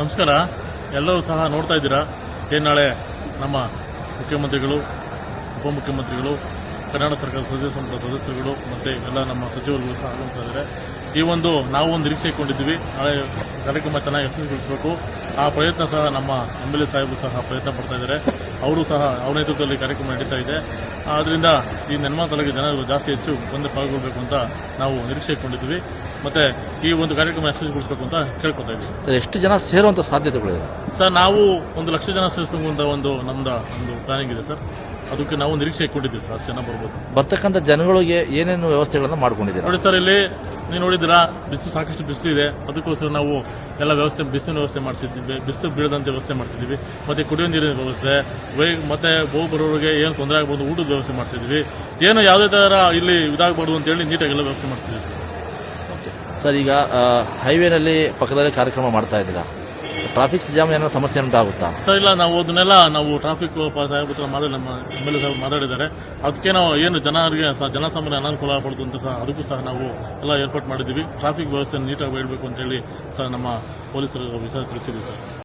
ನಮಸ್ಕಾರ. ಎಲ್ಲರೂ ಸಹ ನೋಡ್ತಾ ಇದ್ದೀರಾ? ಏನು ನಾಳೆ ನಮ್ಮ ಮುಖ್ಯಮಂತ್ರಿಗಳು, ಉಪಮುಖ್ಯಮಂತ್ರಿಗಳು, ಕರ್ನಾಟಕ ಸರ್ಕಾರ ಸಚಿವ ಸಂಪುಟ ಸದಸ್ಯರುಗಳು ಮತ್ತೆ ಎಲ್ಲ ನಮ್ಮ ಸಚಿವರುಗಳು ಸಹ ಆಗಮಿಸ್ತಾ ಇದ್ದಾರೆ ಈ ಒಂದು ನಾವು ಒಂದು ನಿರೀಕ್ಷೆ ಇಟ್ಕೊಂಡಿದ್ವಿ ನಾಳೆ ಕಾರ್ಯಕ್ರಮ ಚೆನ್ನಾಗಿ ಯಶಸ್ವಿಗೊಳಿಸಬೇಕು. ಆ ಪ್ರಯತ್ನ ಸಹ ನಮ್ಮ ಎಂ ಎಲ್ ಎ ಸಹ ಪ್ರಯತ್ನ ಪಡ್ತಾ ಇದ್ದಾರೆ. ಅವರು ಸಹ ಅವರ ನೇತೃತ್ವದಲ್ಲಿ ಕಾರ್ಯಕ್ರಮ ನಡೀತಾ ಇದೆ. ಆದ್ರಿಂದ ಈ ನೆನ್ಮಾ ತಾಲೂಕಿನ ಜನರು ಜಾಸ್ತಿ ಹೆಚ್ಚು ಬಂದು ಪಾಲ್ಗೊಳ್ಬೇಕು ಅಂತ ನಾವು ನಿರೀಕ್ಷೆ ಇಟ್ಕೊಂಡಿದ್ವಿ ಮತ್ತೆ ಈ ಒಂದು ಕಾರ್ಯಕ್ರಮ ಯಶಸ್ವಿಗೊಳಿಸಬೇಕು ಅಂತ ಕೇಳ್ಕೊತಾ ಇದ್ದೀವಿ. ಸರ್, ಎಷ್ಟು ಜನ ಸೇರುವಂತ ಸಾಧ್ಯತೆಗಳಿವೆ ಸರ್ ನಾವು ಒಂದು ಲಕ್ಷ ಜನ ಸೇರಿಸಬೇಕು ಅಂತ ಒಂದು ನಮ್ದ ಒಂದು ಪ್ಲಾನಿಂಗ್ ಇದೆ ಸರ್. ಅದಕ್ಕೆ ನಾವು ನಿರೀಕ್ಷೆ ಇಟ್ಕೊಂಡಿದ್ದೀವಿ ಸರ್ ಅಷ್ಟು ಜನ ಬರ್ಬೋದು ಬರ್ತಕ್ಕಂಥ ಜನಗಳಿಗೆ ಏನೇನು ವ್ಯವಸ್ಥೆಗಳನ್ನು ಮಾಡ್ಕೊಂಡಿದ್ದೀವಿ ನೋಡಿ ಸರ್ ಇಲ್ಲಿ ನೀವು ನೋಡಿದ್ರಾ ಬಿಸಿಲು ಸಾಕಷ್ಟು ಬಿಸಿಲು ಇದೆ ಅದಕ್ಕೋಸ್ಕರ ನಾವು ಎಲ್ಲ ವ್ಯವಸ್ಥೆ, ಬಿಸಿಲಿನ ವ್ಯವಸ್ಥೆ ಮಾಡಿಸಿದ್ದೀವಿ ಬಿಸಿಲು ಬೀಳದಂತೆ ವ್ಯವಸ್ಥೆ ಮಾಡ್ತಿದ್ದೀವಿ ಮತ್ತೆ ಕುಡಿಯೋ ನೀರಿನ ವ್ಯವಸ್ಥೆ, ವೈ- ಮತ್ತೆ ಬರೋರಿಗೆ ಏನು ತೊಂದರೆ ಆಗ್ಬೋದು ಊಟದ ವ್ಯವಸ್ಥೆ ಮಾಡಿಸಿದ್ವಿ. ಏನು ಯಾವುದೇ ಥರ ಇಲ್ಲಿ ಇದಾಗಬಾರ್ದು ಅಂತ ಹೇಳಿ ನೀಟಾಗಿ ಎಲ್ಲ ವ್ಯವಸ್ಥೆ ಮಾಡ್ತಿದ್ದೀವಿ. ಸರ್, ಈಗ ಹೈವೇನಲ್ಲಿ ಪಕ್ಕದಲ್ಲಿ ಕಾರ್ಯಕ್ರಮ ಮಾಡ್ತಾ ಇದ್ದೀರಾ? ಟ್ರಾಫಿಕ್ ಜಾಮ್ ಏನೋ ಸಮಸ್ಯೆ ಉಂಟಾಗುತ್ತಾ? ಸರ್ ಇಲ್ಲ, ನಾವು ಅದನ್ನೆಲ್ಲ ನಾವು ಟ್ರಾಫಿಕ್ ಸಾಹೇಬ್ ಹತ್ರ ನಮ್ಮ ಎಂ ಎಲ್ ಎ ಸಾಹೇಬ್ ಮಾತಾಡಿದ್ದಾರೆ. ಅದಕ್ಕೆ ನಾವು ಏನು ಜನರಿಗೆ ಜನಸಾಮಾನ್ಯ ಅನಾನುಕೂಲ ಆಗಬಾರ್ದು ಅಂತ ಸಹ, ಅದಕ್ಕೂ ಸಹ ನಾವು ಎಲ್ಲ ಏರ್ಪಾಟ್ ಮಾಡಿದ್ದೀವಿ. ಟ್ರಾಫಿಕ್ ವ್ಯವಸ್ಥೆ ನೀಟಾಗಿ ಹೇಳಬೇಕು ಅಂತ ಹೇಳಿ ಸಹ ನಮ್ಮ ಪೊಲೀಸರು ವಿಚಾರ ತಿಳಿಸಿದ್ವಿ ಸರ್.